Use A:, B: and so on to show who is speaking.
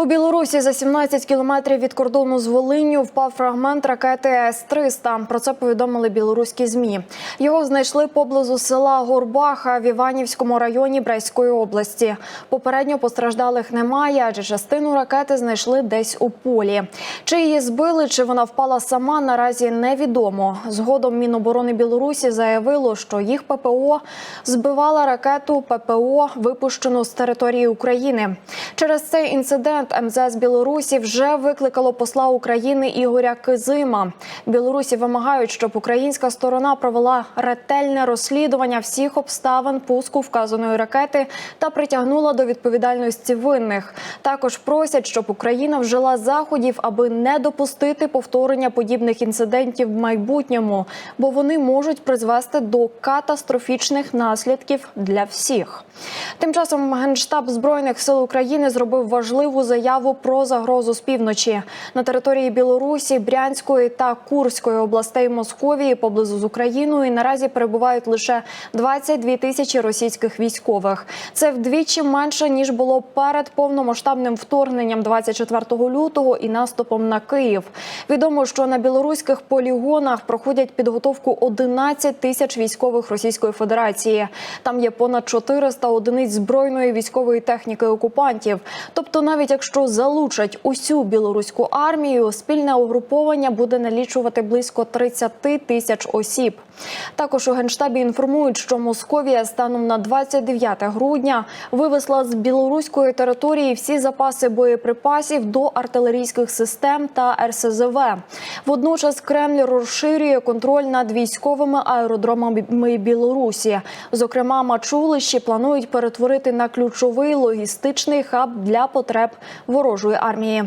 A: У Білорусі за 17 кілометрів від кордону з Волинню впав фрагмент ракети С-300. Про це повідомили білоруські змі. Його знайшли поблизу села Горбаха в Іванівському районі Брестської області. Попередньо постраждалих немає, адже частину ракети знайшли десь у полі. Чи її збили, чи вона впала сама, наразі невідомо. Згодом Міноборони Білорусі заявило, що їх ППО збивала ракету ППО, випущену з території України. Через цей інцидент МЗС Білорусі вже викликало посла України Ігоря Кизима. Білорусі вимагають, щоб українська сторона провела ретельне розслідування всіх обставин пуску вказаної ракети та притягнула до відповідальності винних. Також просять, щоб Україна вжила заходів, аби не допустити повторення подібних інцидентів в майбутньому, бо вони можуть призвести до катастрофічних наслідків для всіх. Тим часом генштаб збройних сил України зробив важливу заяву про загрозу з півночі на території Білорусі, Брянської та Курської областей Московії поблизу з Україною. Наразі перебувають лише 22 тисячі російських військових. Це вдвічі менше ніж було перед повномасштабним вторгненням 24 лютого і наступом на Київ. Відомо, що на білоруських полігонах проходять підготовку 11 тисяч військових Російської Федерації. Там є понад 400 одиниць збройної військової техніки окупантів. Тобто, навіть якщо залучать усю білоруську армію, спільне угруповання буде налічувати близько 30 тисяч осіб. Також у генштабі інформують, що Московія станом на 29 грудня вивезла з білоруської території всі запаси боєприпасів до артилерійських систем та РСЗВ. Водночас Кремль розширює контроль над військовими аеродромами Білорусі. Зокрема, Мачулищі планують перетворити на ключовий логістичний хаб для потреб ворожої армії.